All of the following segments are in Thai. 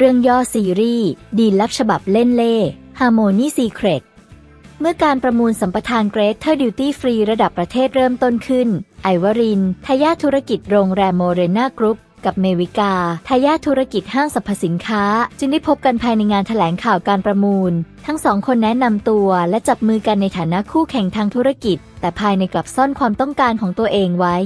เรื่องย่อซีรีส์ดีลับฉบับเล่นเล่ Harmony Secret เมื่อการประมูลสัมปทาน Greater Duty Free ระดับประเทศเริ่มต้นขึ้น ไอวาริน ทายาทธุรกิจโรงแรมโมเรนากรุ๊ปกับเมวิกา ทายาทธุรกิจห้างสรรพสินค้า จึงได้พบกันภายในงานแถลงข่าวการประมูล ทั้งสองคนแนะนำตัวและจับมือกันในฐานะคู่แข่งทางธุรกิจ แต่ภายในกลับซ่อนความต้องการของตัวเองไว้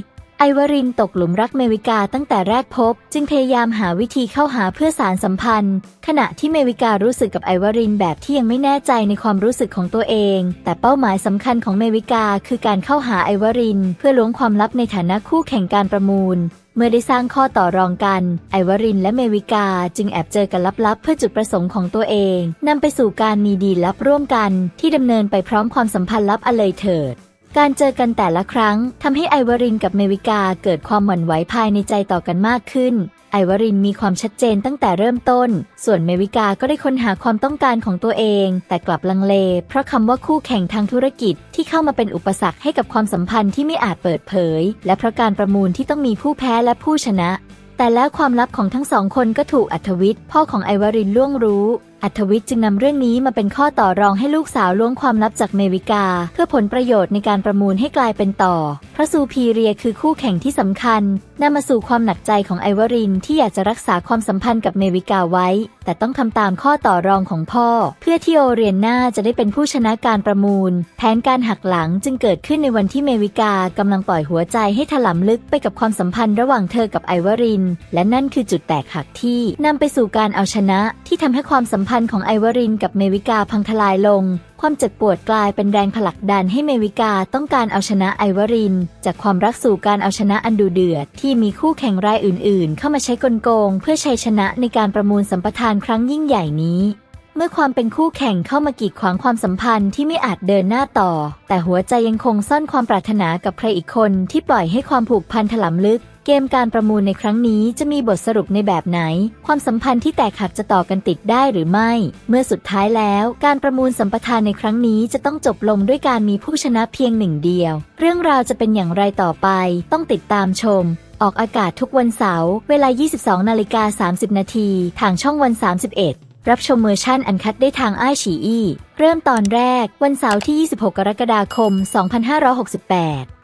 ไอวรินตกหลุมรักเมวิกาตั้งแต่แรกพบ จึงพยายามหาวิธีเข้าหาเพื่อสารสัมพันธ์ ขณะที่เมวิการู้สึกกับไอวรินแบบที่ยังไม่แน่ใจในความรู้สึกของตัวเอง แต่เป้าหมายสำคัญของเมวิกาคือการเข้าหาไอวริน เพื่อล้วงความลับในฐานะคู่แข่งการประมูล เมื่อได้สร้างข้อต่อรองกัน ไอวรินและเมวิกาจึงแอบเจอกันลับๆ เพื่อจุดประสงค์ของตัวเองนำไปสู่การมีดีลลับร่วมกัน ที่ดำเนินไปพร้อมความสัมพันธ์ลับอเลยเถิด การเจอกันแต่ละครั้งทำให้ไอวารินกับเมวิกาเกิดความหวั่นไหวภายในใจต่อกันมากขึ้น ไอวารินมีความชัดเจนตั้งแต่เริ่มต้น ส่วนเมวิกาก็ได้ค้นหาความต้องการของตัวเอง แต่กลับลังเล เพราะคำว่าคู่แข่งทางธุรกิจที่เข้ามาเป็นอุปสรรคให้กับความสัมพันธ์ที่ไม่อาจเปิดเผย และเพราะการประมูลที่ต้องมีผู้แพ้และผู้ชนะ แต่แล้วความลับของทั้งสองคนก็ถูกอัธวิทย์พ่อของไอวารินล่วงรู้ อัธวิทย์จึงนำเรื่องนี้มาเป็นข้อต่อรองให้ลูกสาวล้วงความลับจากเมวิกา เพื่อผลประโยชน์ในการประมูลให้กลายเป็นต่อ พระซูพีเรียคือคู่แข่งที่สำคัญนำมาสู่ความหนักใจของไอวารินที่อยากจะรักษาความสัมพันธ์กับเมวิกาไว้ แต่ต้องทำตามข้อต่อรองของพ่อ เพื่อที่โอเรียนนาจะได้เป็นผู้ชนะการประมูล แผนการหักหลังจึงเกิดขึ้นในวันที่เมวิกากำลังปล่อยหัวใจให้ถลำลึกไปกับความสัมพันธ์ระหว่างเธอกับไอวาริน และนั่นคือจุดแตกหักที่นำไปสู่การเอาชนะที่ทำให้ความสัมพันธ์ของไอวรินกับเมวิกาพังทลายลง ความเจ็บปวดกลายเป็นแรงผลักดันให้เมวิกาต้องการเอาชนะไอวริน จากความรักสู่การเอาชนะอันดูเดือด ที่มีคู่แข่งรายอื่น ๆ เข้ามาใช้กลโกง เพื่อชัยชนะในการประมูลสัมปทานครั้งยิ่งใหญ่นี้ เมื่อความเป็นคู่แข่งเข้ามากีดขวางความสัมพันธ์ที่ไม่อาจเดินหน้าต่อ แต่หัวใจยังคงซ่อนความปรารถนากับใครอีกคนที่ปล่อยให้ความผูกพันถลำลึก เกมการประมูลในครั้งนี้จะมีบทสรุปในแบบไหน ความสัมพันธ์ที่แตกหักจะต่อกันติดได้หรือไม่ เมื่อสุดท้ายแล้วการประมูลสัมปทานในครั้งนี้จะต้องจบลงด้วยการมีผู้ชนะเพียงหนึ่งเดียว เรื่องราวจะเป็นอย่างไรต่อไป ต้องติดตามชม ออกอากาศทุกวันเสาร์เวลา 22นาฬิกา30 นาทีทางช่องวัน 31รับชมเวอร์ชั่นอันคัดได้ทางไอฉีอีเริ่มตอนแรกวันเสาร์ที่ 26 กรกฎาคม 2568